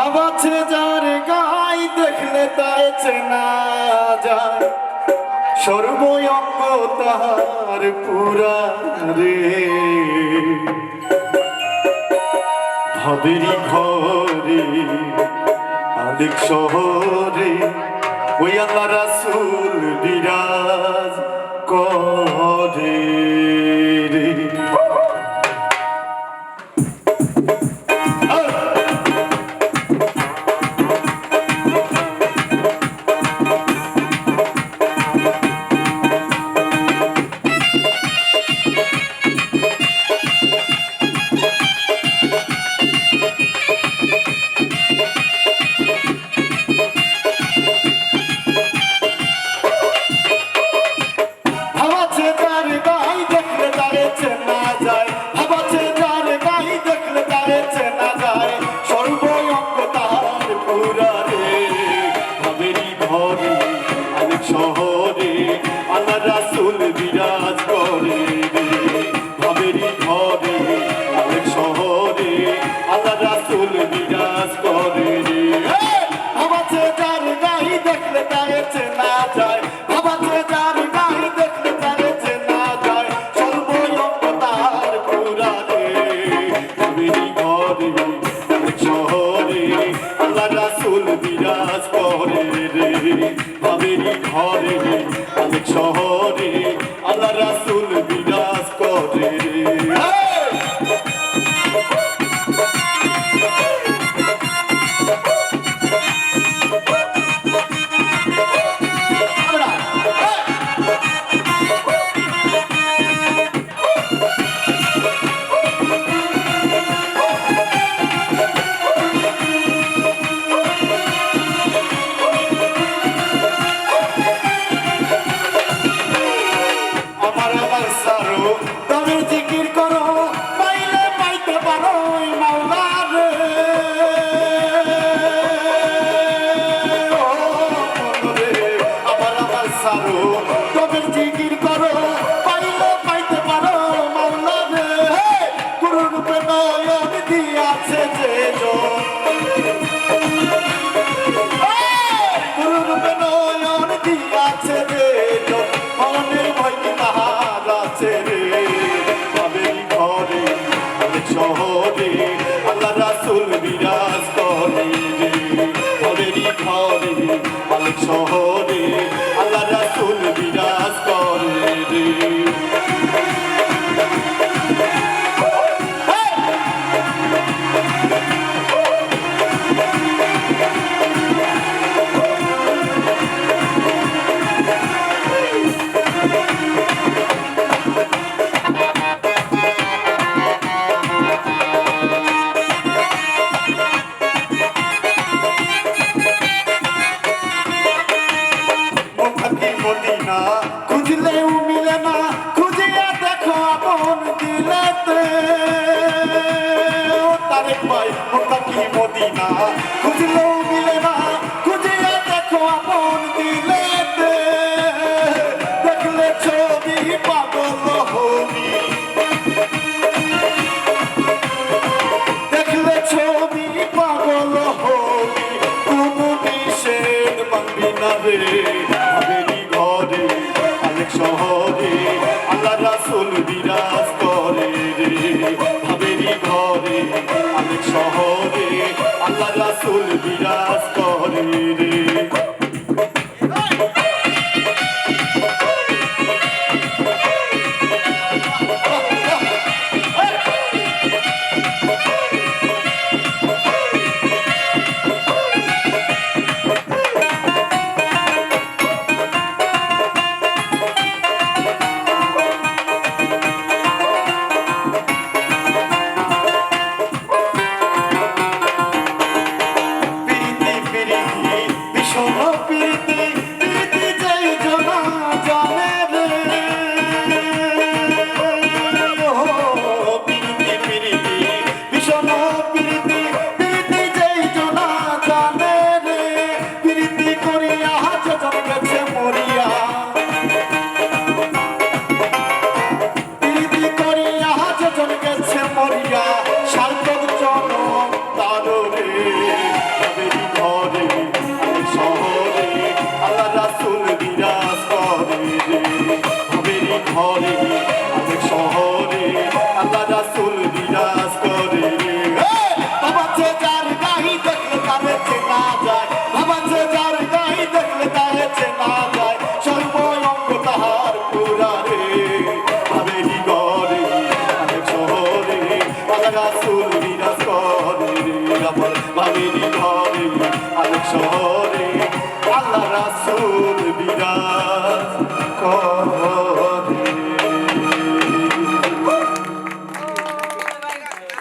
ভাবাছে যার গাই দেখলে তাই চেনা যায়। সর্বঙ্গ তাহার পুরা রে ভাবেরি ঘরে আদিক শহরে ওই আল্লাহ রাসুল বিরাজ করে। ঘরে অনেক শহরে আল্লাহ রাসুল বিরাজ করে রে। ভাবাছে যার গাই দেখলে তারে চেনা যায়। ভাবাছে যার গাই দেখলে তারে চেনা যায়। সর্বঙ্গ তার পুরা রে ভাবেরি ঘরে অনেক শহরে আল্লাহ রাসুল বিরাজ করে রে। ভাবেরি ঘরে অনেক শহরে নয়ন দিয়াছে যে গুরুরূপে নয়ন দিয়াছে রে মনের ভয় কি তাহার আছে রে ভাবেরি ঘরে অনেক শহরে আল্লাহ রাসুল বিরাজ করে রে ভাবেরি ঘরে অনেক শহরে Baba. রাসুল বিরাজ করে রে। ভাবেরি ঘরে অনেক শহরে আল্লাহ রাসুল আলেক